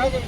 கொஞ்சம்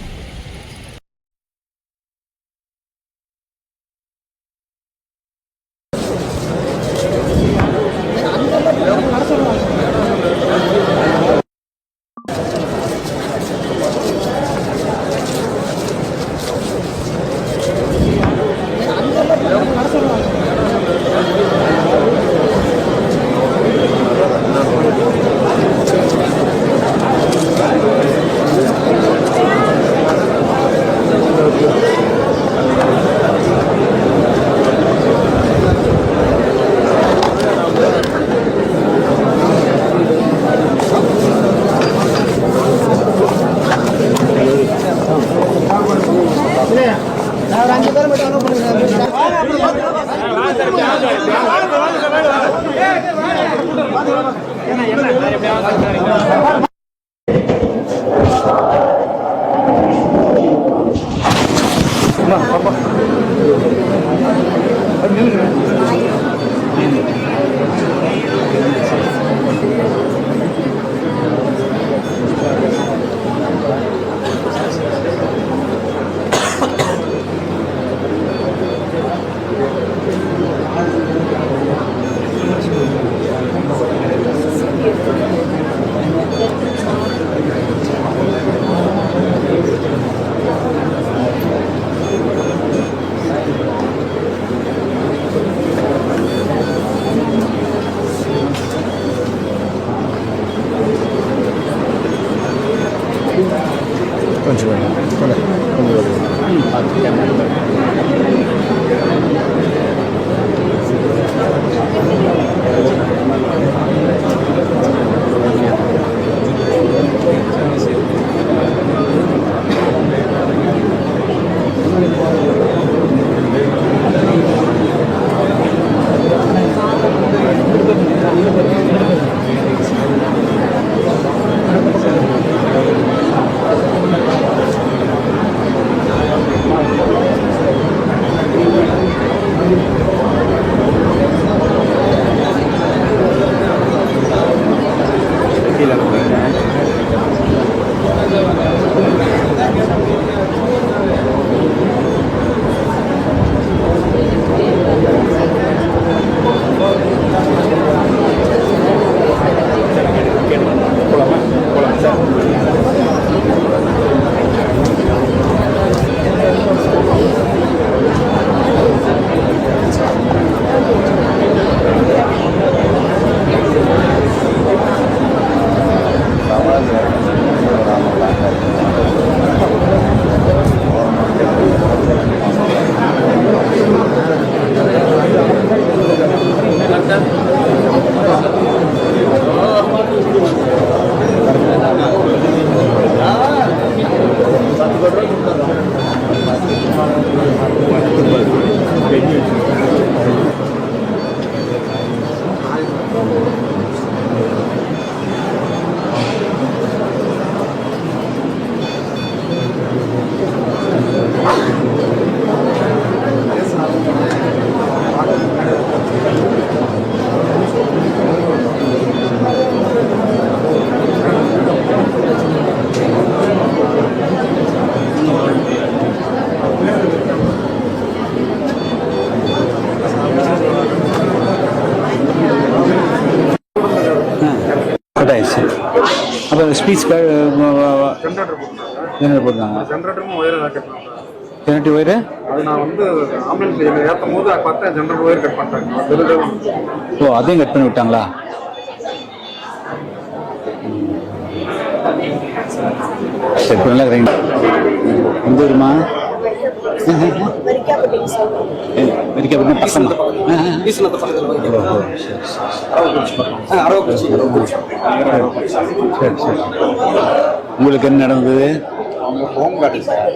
la comida. Cut ஆயிடுச்சு அப்போ ஸ்பீச் ஜென்ரேட்டர் போட்டாங்க ஜென்ரேட்டரும் ஒயர் ஜெனரேட்டிவ் ஒயரு அது நான் வந்து ஆம்புலன்ஸ் ஏற்றும் போது பார்த்தா ஜென்ரேட்டர் ஒயர் கட் பண்ணிட்டாங்க. ஓ அதையும் கட் பண்ணி விட்டாங்களா? சரி நல்லா இருக்கிறீங்க எந்த ஊருமா பசங்க உங்களுக்கு என்ன நடந்தது அவங்க home guard sir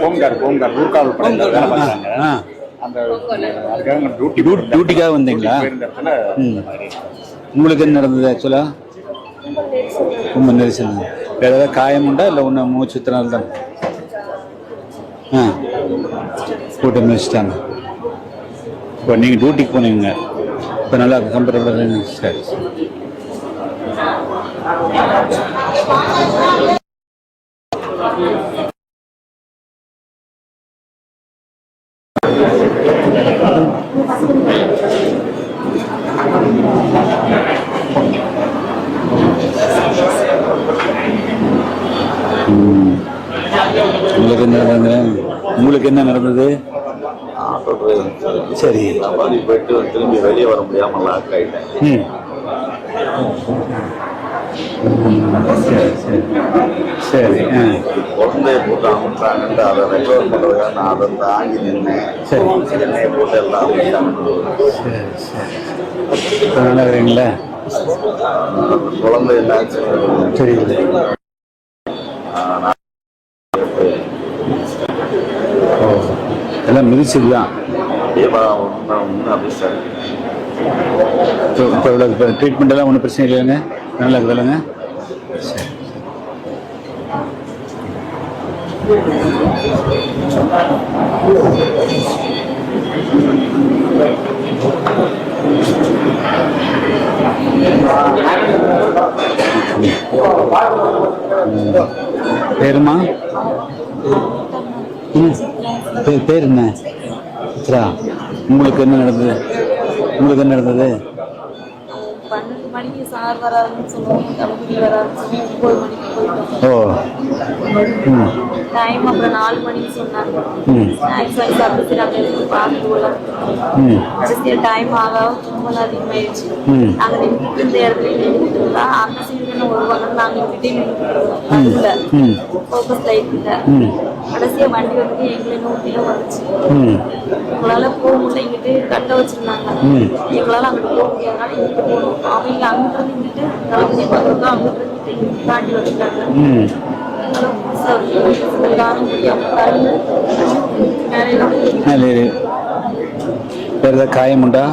home guard home guard ஊர்காவல் படையில் வேலை பார்த்தாங்க அந்த அதுக்காக டியூட்டி டியூட்டிக்காக வந்தீங்களா உங்களுக்கு என்ன நடந்தது ஆக்சுவலா ரொம்ப நெரிசல் வேற ஏதாவது காயம் உண்டா இல்லை ஒன்று மூச்சு தான் ஆ. கூட்டம் இப்போ நீங்கள் டியூட்டிக்கு போனீங்க. இப்போ நல்லா கம்ஃபர்டபுளாக சரி உங்களுக்கு என்ன நடந்தது? உங்களுக்கு என்ன நடந்தது? சரி. போயிட்டு திரும்பி வெளியே வர முடியாம லாக் ஆயிட்டேன் ம். சரி குழந்தைய போட்டு அமுட்டாங்கன்ட்டு அதை ரெக்கவர் பண்ணுறதுக்காக நான் அதை தாங்கி நின்னேன் சரி. என்னைய போட்டு எல்லாம் நல்லா இருக்கிறீங்களா? குழந்தை என்னாச்சு தெரியுது ஓ மிதிச்சது தான் இப்போ இவ்வளோ இப்போ ட்ரீட்மெண்ட் எல்லாம் ஒன்றும் பிரச்சனை இல்லைங்க நல்லா இருக்குதுல்லங்க சரி. பேருமா? பேர் என்ன? உங்களுக்கு என்ன நடந்தது? உங்களுக்கு என்ன நடந்தது? பன்னெண்டு மணிக்கு சார் வராருன்னு சொல்லுவாங்க தளபதி வராருன்னு சொல்லி மணிக்கு போயிட்டோம். ஓ. டைம் அப்புறம் நாலு மணிக்கு சொன்னாங்க. ஸ்நாக்ஸ் வாங்கி சாப்பிட்டு சரி அங்கே இருந்து பார்த்து உள்ள ம். கடைசியா டைம் ஆக ரொம்ப அதிகமாயிடுச்சு. ம். நாங்க நின்றுட்டு இந்த இடத்துல நின்றுட்டு இருந்தா அந்த நாங்க இருந்தோம் ம் ஃபோக்கஸ் லைட் இல்ல. ம். கடைசியா வண்டி வந்து எங்களை நோக்கியே வந்துச்சு. ம். எங்களால போக முடியல இங்கிட்டு கட்ட வச்சிருந்தாங்க. ம். எங்களால அங்கிட்டு போக முடியாதனால இங்கிட்டு போகணும் அவங்க அங்கிட்டு இருந்து இங்கிட்டு தளபதி பக்கம் அங்கிட்டு இருந்து இங்கிட்டு தாண்டி வேறு ஏதாவது காயம் உண்டா?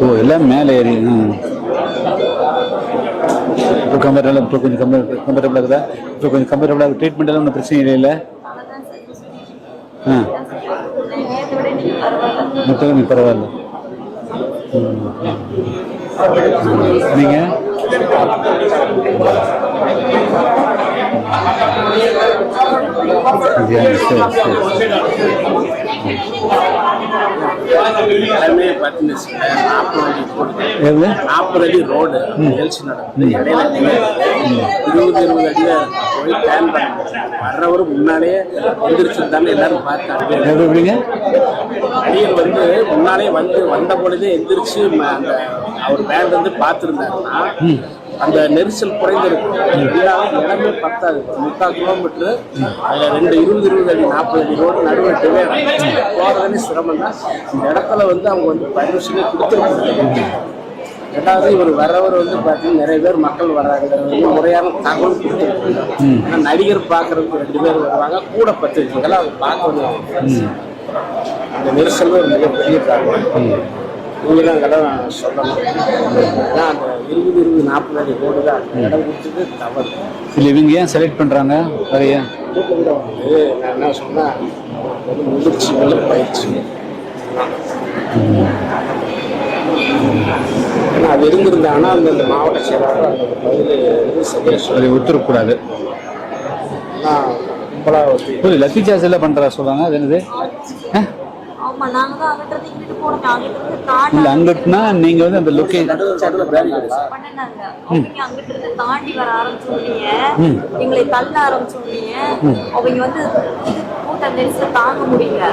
ஓ எல்லாம் மேலே ஏறி இப்போ கம்பேரபிள் இப்போ கொஞ்சம் கம்பேர் கம்பேரபிளாக இருக்குதா இப்போ கொஞ்சம் கம்பேரபிளாக ட்ரீட்மெண்ட் எல்லாம் ஒன்றும் பிரச்சனை இல்லை அதான் ஆ. மொத்தம் நீ பரவாயில்ல. நீங்கள் சரி சரி. எல்லாமே பார்த்தீங்கன்னு வச்சுக்கோங்களேன், நாற்பது அடி. எது? நாற்பது அடி ரோடு. எல்சி நடக்குது. இடையில இருபது இருபது அடியில போய் டேன் வர்றவர் முன்னாலே எல்லாரும் பார்த்தாங்க எப்படி எப்படிங்க வந்து முன்னாலே வந்து வந்த பொழுதே எந்திரிச்சு அந்த அவர் பேண்ட் வந்து பார்த்துருந்தாருன்னா அந்த நெரிசல் குறைந்திருக்கும். இல்லாம இடமே பத்தாது. முக்கால் கிலோமீட்டர் அதுல ரெண்டு இருபது இருபது அடி நாற்பது அடி ரோடு நடுவில் டிவைட் போறதுன்னு சிரமம் தான் இந்த இடத்துல வந்து அவங்க வந்து பர்மிஷனே கொடுத்துருக்காங்க ரெண்டாவது இவர் வர்றவர் வந்து பார்த்தீங்கன்னா நிறைய பேர் மக்கள் வர்றாங்க. முறையான தகவல் கொடுத்துருக்காங்க ஏன்னா நடிகர் பார்க்கறதுக்கு ரெண்டு பேர் வருவாங்க. கூட பத்து இதெல்லாம் அவங்க பார்க்கணும் அந்த நெரிசல் ஒரு மிகப்பெரிய காரணம். அதெல்லாம் சொல்லணும். ஏன்னா அந்த இருபது இருபது நாற்பது அடி ரோடு தான் இடம் கொடுத்தது தவறு. இல்லை இவங்க ஏன் செலக்ட் பண்ணுறாங்க நிறைய கூட்டம் கூட வந்து நான் என்ன சொன்னேன் ஒரு முதிர்ச்சி மேல பயிற்சி. ஏன்னா அது இருந்திருந்தாங்கன்னா அந்த மாவட்ட செயலாளர் அந்த வந்து சரியாக அதை ஒத்துருக்கூடாது கும்பலாக லத்தி சார்ஜ் எல்லாம் பண்ணுறா சொல்கிறாங்க அது என்னது? நாங்க தான் அங்கிட்ட இருந்து இங்கிட்டு போனோம் அங்கிட்ட இருந்து தாண்டி இல்லை அங்கிட்டுனா நீங்கள் வந்து அந்த பேரிகேடு பண்ணனாங்க அவங்க அங்கிட்ட இருந்து தாண்டி வர ஆரம்பிச்சோன்னீங்க எங்களை தள்ள ஆரம்பிச்சோன்னீங்க அவங்க வந்து கூட்ட நெரிசல் தாங்க முடியல.